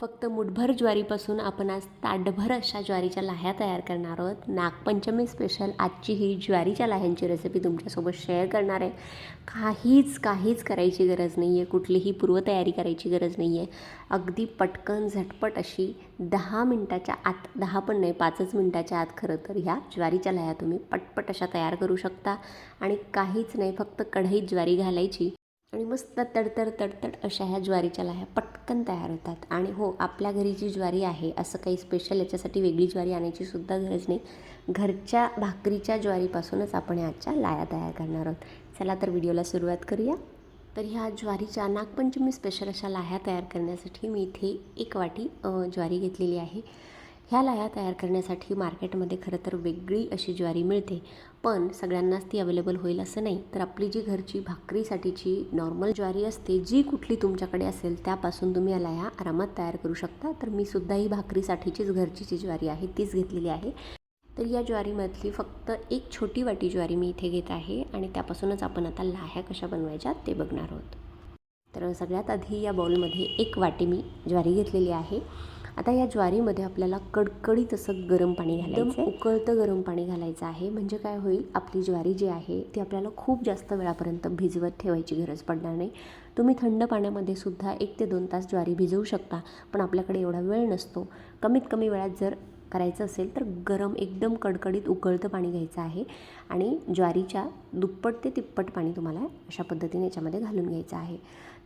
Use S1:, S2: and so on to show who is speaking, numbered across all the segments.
S1: फक्त मुठभर ज्वारीपासून आपण आज ताटभर अशा ज्वारीच्या लाह्या तयार करणार आहोत. नागपंचमी स्पेशल आजची ही ज्वारीच्या लाह्यांची रेसिपी तुमच्यासोबत शेअर करणार आहे. काहीच काहीच करायची गरज नाही आहे कुठलीही पूर्वतयारी करायची गरज नाही आहे अगदी पटकन झटपट अशी दहा मिनटाच्या आत दहा पण नाही पाचच मिनटाच्या आत खरं तर ह्या ज्वारीच्या लाह्या तुम्ही पटपट अशा तयार करू शकता. आणि काहीच नाही फक्त कढईत ज्वारी घालायची. आणि मस्त तडतड तडतड अशा ह्या ज्वारीच्या लाह्या पटकन तयार होतात. आणि हो आपल्या घरी जी ज्वारी आहे असं काही स्पेशल याच्यासाठी वेगळी ज्वारी आणायची सुद्धा गरज नाही. घरच्या भाकरीच्या ज्वारीपासूनच आपण याच्या लाया तयार करणार आहोत. चला तर व्हिडिओला सुरुवात करूया. तर ह्या ज्वारीच्या नागपंचमी स्पेशल अशा लाह्या तयार करण्यासाठी मी इथे एक वाटी ज्वारी घेतलेली आहे. ह्या लाह्या तयार करण्यासाठी मार्केटमध्ये खरं तर वेगळी अशी ज्वारी मिळते. पण सगळ्यांनाच ती अवेलेबल होईल असं नाही. तर आपली जी घरची भाकरीसाठीची नॉर्मल ज्वारी असते जी कुठली तुमच्याकडे असेल त्यापासून तुम्ही या लाह्या आरामात तयार करू शकता. तर मी सुद्धा ही भाकरीसाठीचीच घरची जी ज्वारी आहे तीच घेतलेली आहे. तर या ज्वारीमधली फक्त एक छोटी वाटी ज्वारी मी इथे घेत आहे आणि त्यापासूनच आपण आता लाह्या कशा बनवायच्या ते बघणार आहोत. तर सगळ्यात आधी या बाउलमध्ये एक वाटी मी ज्वारी घेतलेली आहे. आता या ज्वारीमध्ये आपल्याला कडकडीत असं गरम पाणी घालायचं उकळतं गरम पाणी घालायचं आहे. म्हणजे काय होईल? आपली ज्वारी जी आहे ती आपल्याला खूप जास्त वेळापर्यंत भिजवत ठेवायची गरज पडणार नाही. तुम्ही थंड पाण्यामध्ये सुद्धा एक ते दोन तास ज्वारी भिजवू शकता पण आपल्याकडे एवढा वेळ नसतो. कमीत कमी वेळात जर करायचं असेल तर गरम एकदम कडकडीत उकळतं पाणी घ्यायचं आहे आणि ज्वारीच्या दुप्पट ते तिप्पट पाणी तुम्हाला अशा पद्धतीने याच्यामध्ये घालून घ्यायचं आहे.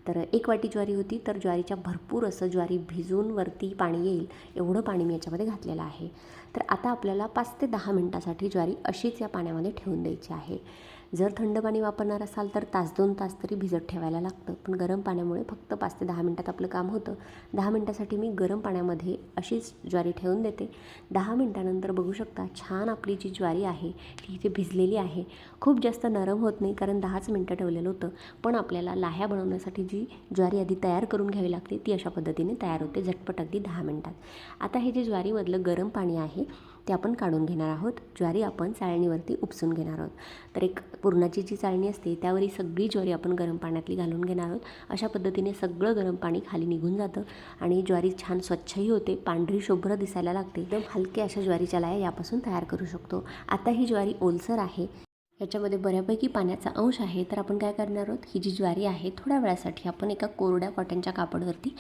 S1: तर एक वाटी ज्वारी होती तर ज्वारीच्या भरपूर असं ज्वारी भिजून वरती पाणी येईल एवढं पाणी मी याच्यामध्ये घातलेलं आहे. तर आता आपल्याला पाच ते दहा मिनटासाठी ज्वारी अशीच या पाण्यामध्ये ठेवून द्यायची आहे. जर थंड पाणी वापरणार असाल तर तास दोन तास तरी भिजत ठेवायला लागतं. पण गरम पाण्यामुळे फक्त पाच ते दहा मिनटात आपलं काम होतं. दहा मिनटासाठी मी गरम पाण्यामध्ये अशीच ज्वारी ठेवून देते. दहा मिनटानंतर बघू शकता छान आपली जी ज्वारी आहे ती इथे भिजलेली आहे. खूप जास्त नरम होत नाही कारण दहाच मिनटं ठेवलेलं होतं. पण आपल्याला लाह्या बनवण्यासाठी जी ज्वारी आधी तयार करून घ्यावी लागते ती अशा पद्धतीने तयार होते झटपट अगदी दहा मिनटात. आता हे जे ज्वारीमधलं गरम पाणी आहे ते आपण काढून घेणार आहोत ज्वारी आपण चाळणीवरती उपसून घेणार आहोत. तर एक पुरणाची जी चाळणी असते त्यावरही सगळी ज्वारी आपण गरम पाण्यातली घालून घेणार आहोत. अशा पद्धतीने सगळं गरम पाणी खाली निघून जातं आणि ज्वारी छान स्वच्छही होते पांढरी शुभ्र दिसायला लागते. एकदम हलके अशा ज्वारीच्या लाया यापासून तयार करू शकतो. आता ही ज्वारी ओलसर आहे. याच्यामध्ये बऱ्यापैकी पाण्याचा अंश आहे. तर आपण काय करणार आहोत ही जी ज्वारी आहे थोड्या वेळासाठी आपण एका कोरड्या कॉटनच्या कापडवरती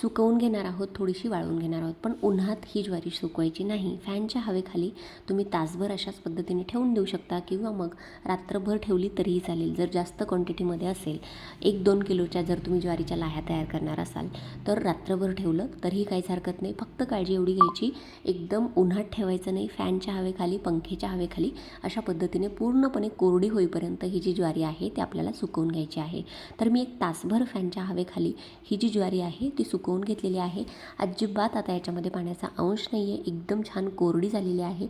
S1: सुकवून घेणार आहोत थोडीशी वाळवून घेणार आहोत. पण उन्हात ही ज्वारी सुकवायची नाही. फॅनच्या हवेखाली तुम्ही तासभर अशाच पद्धतीने ठेवून देऊ शकता किंवा मग रात्रभर ठेवली तरीही चालेल. जर जास्त क्वांटिटीमध्ये असेल एक दोन किलोच्या जर तुम्ही ज्वारीच्या लाह्या तयार करणार असाल तर रात्रभर ठेवलं तरीही काहीच हरकत नाही. फक्त काळजी एवढी घ्यायची एकदम उन्हात ठेवायचं नाही. फॅनच्या हवेखाली पंखेच्या हवेखाली अशा पद्धतीने पूर्णपणे कोरडी होईपर्यंत ही जी ज्वारी आहे ती आपल्याला सुकवून घ्यायची आहे. तर मी एक तासभर फॅनच्या हवेखाली ही जी ज्वारी आहे ती सुक सुकवून घेतलेली आहे. अजिबात आता याच्यामध्ये पाण्याचा अंश नाही आहे एकदम छान कोरडी झालेली आहे.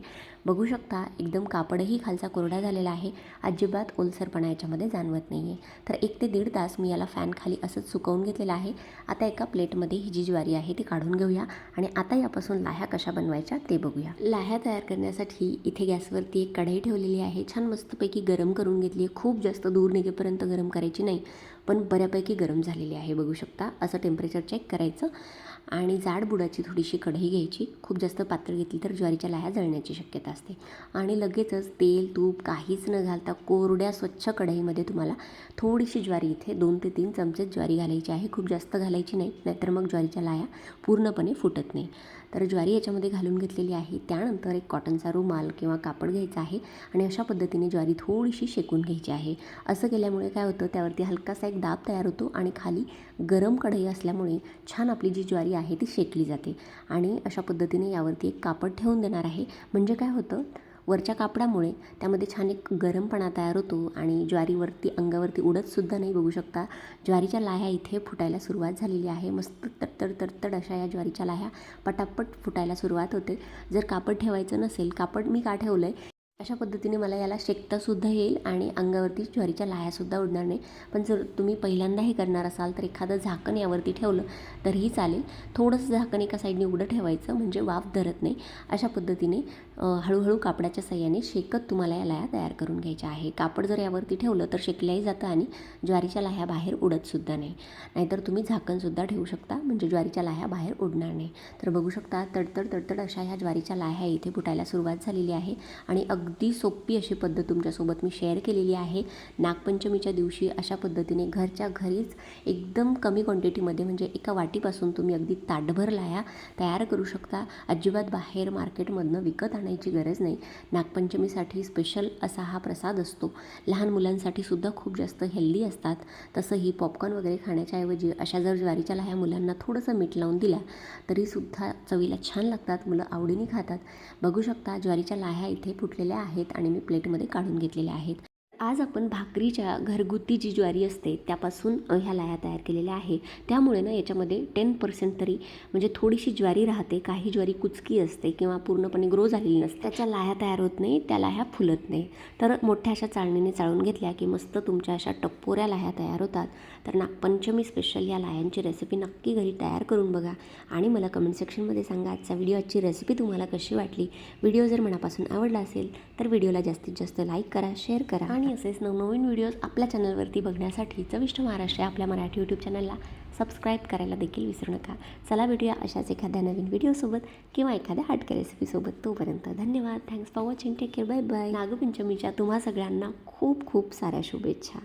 S1: बघू शकता एकदम कापडही खालचा कोरडा झालेला आहे. अजिबात ओलसरपणा याच्यामध्ये जाणवत नाही आहे तर एक ते दीड तास मी याला फॅन खाली असंच सुकवून घेतलेलं आहे. आता एका प्लेटमध्ये ही जी ज्वारी आहे ती काढून घेऊया आणि आता यापासून लाह्या कशा बनवायच्या ते बघूया. लाह्या तयार करण्यासाठी इथे गॅसवरती एक कढई ठेवलेली आहे. छान मस्तपैकी गरम करून घेतली आहे. खूप जास्त दूर निघेपर्यंत गरम करायची नाही. पण बऱ्यापैकी गरम झालेली आहे बघू शकता. असं टेम्परेचर चेक करायचं. आणि जाड बुडाची थोडीशी कढई घ्यायची. खूप जास्त पातळ घेतली तर ज्वारीच्या लाह्या जळण्याची शक्यता असते. आणि लगेचच तेल तूप काहीच न घालता कोरड्या स्वच्छ कढईमध्ये तुम्हाला थोडीशी ज्वारी इथे दोन ते तीन चमचे ज्वारी घालायची आहे. खूप जास्त घालायची नाही नाहीतर मग ज्वारीच्या लाह्या पूर्णपणे फुटत नाही. तर ज्वारी याच्यामध्ये घालून घेतलेली आहे. त्यानंतर एक कॉटनचा रुमाल किंवा कापड घ्यायचा आहे आणि अशा पद्धतीने ज्वारी थोडीशी शेकून घ्यायची आहे. असं केल्यामुळे काय होतं त्यावरती हलकासा एक दाब तयार होतो आणि खाली गरम कढई असल्यामुळे छान आपली जी ज्वारी आहे ती शेकली जाते. आणि अशा पद्धतीने यावरती एक कापड ठेवून देणार आहे. म्हणजे काय होतं? वरच्या कापडामुळे त्यामध्ये छान एक गरमपणा तयार होतो आणि ज्वारीवरती अंगावरती उडतसुद्धा नाही बघू शकता. ज्वारीच्या लाह्या इथे फुटायला सुरुवात झालेली आहे. मस्त तडतड तडतड अशा या ज्वारीच्या लाह्या पटापट फुटायला सुरुवात होते. जर कापड ठेवायचं नसेल कापड मी का ठेवलं आहे अशा पद्धतीने मला याला शेकतासुद्धा येईल आणि अंगावरती ज्वारीच्या लाह्यासुद्धा उडणार नाही. पण जर तुम्ही पहिल्यांदा हे करणार असाल तर एखादं झाकण यावरती ठेवलं तरीही चालेल. थोडंसं झाकण एका साईडने उघडं ठेवायचं म्हणजे वाफ धरत नाही. अशा पद्धतीने हळूहळू कापडाच्या साह्याने शेकत तुम्हाला या लाह्या तयार करून घ्यायच्या आहे. कापड जर यावरती ठेवलं तर शेकल्याही जातं आणि ज्वारीच्या लाह्या बाहेर उडतसुद्धा नाही. नाहीतर तुम्ही झाकणसुद्धा ठेवू शकता म्हणजे ज्वारीच्या लाह्या बाहेर उडणार नाही. तर बघू शकता तडतड तडतड अशा ह्या ज्वारीच्या लाह्या इथे फुटायला सुरुवात झालेली आहे. आणि अगदी सोपी अशी पद्धत तुमच्यासोबत मी शेअर केलेली आहे. नागपंचमीच्या दिवशी अशा पद्धतीने घरच्या घरीच एकदम कमी क्वांटिटीमध्ये म्हणजे एका वाटीपासून तुम्ही अगदी ताटभर लाह्या तयार करू शकता. अजिबात बाहेर मार्केटमधनं विकत आणायची गरज नाही. नागपंचमीसाठी स्पेशल असा हा प्रसाद असतो. लहान मुलांसाठी सुद्धा खूप जास्त हेल्दी असतात. तसंही पॉपकॉर्न वगैरे खाण्याच्याऐवजी अशा जर ज्वारीच्या लाह्या मुलांना थोडंसं मीठ लावून दिल्या तरीसुद्धा चवीला छान लागतात मुलं आवडीने खातात. बघू शकता ज्वारीच्या लाह्या इथे फुटलेल्या आहेत आणि मी प्लेटमध्ये काढून घेतलेल्या आहेत. आज आपण भाकरीच्या घरगुती जी ज्वारी असते त्यापासून ह्या लाह्या तयार केलेल्या आहे. त्यामुळे ना याच्यामध्ये टेन पर्सेंट तरी म्हणजे थोडीशी ज्वारी राहते. काही ज्वारी कुचकी असते किंवा पूर्णपणे ग्रो झालेली नसते. त्याच्या लाह्या तयार होत नाही त्या लाह्या फुलत नाही. तर मोठ्या अशा चाळणीने चाळून घेतल्या की मस्त तुमच्या अशा टप्पोऱ्या लाह्या तयार होतात. तर नागपंचमी स्पेशल या लाह्यांची रेसिपी नक्की घरी तयार करून बघा आणि मला कमेंट सेक्शनमध्ये सांगा आजचा व्हिडिओ आजची रेसिपी तुम्हाला कशी वाटली? व्हिडिओ जर मनापासून आवडला असेल तर व्हिडिओला जास्तीत जास्त लाईक करा शेअर करा आणि असेच नवनवीन व्हिडिओज आपल्या चॅनलवरती बघण्यासाठी चविष्ट महाराष्ट्र या आपल्या मराठी यूट्यूब चॅनलला सबस्क्राईब करायला देखील विसरू नका. चला भेटूया अशाच एखाद्या नवीन व्हिडिओसोबत किंवा एखाद्या हटके रेसिपीसोबत तोपर्यंत धन्यवाद. Thanks for watching take care bye bye नागपंचमीच्या तुम्हा सगळ्यांना खूप खूप साऱ्या शुभेच्छा.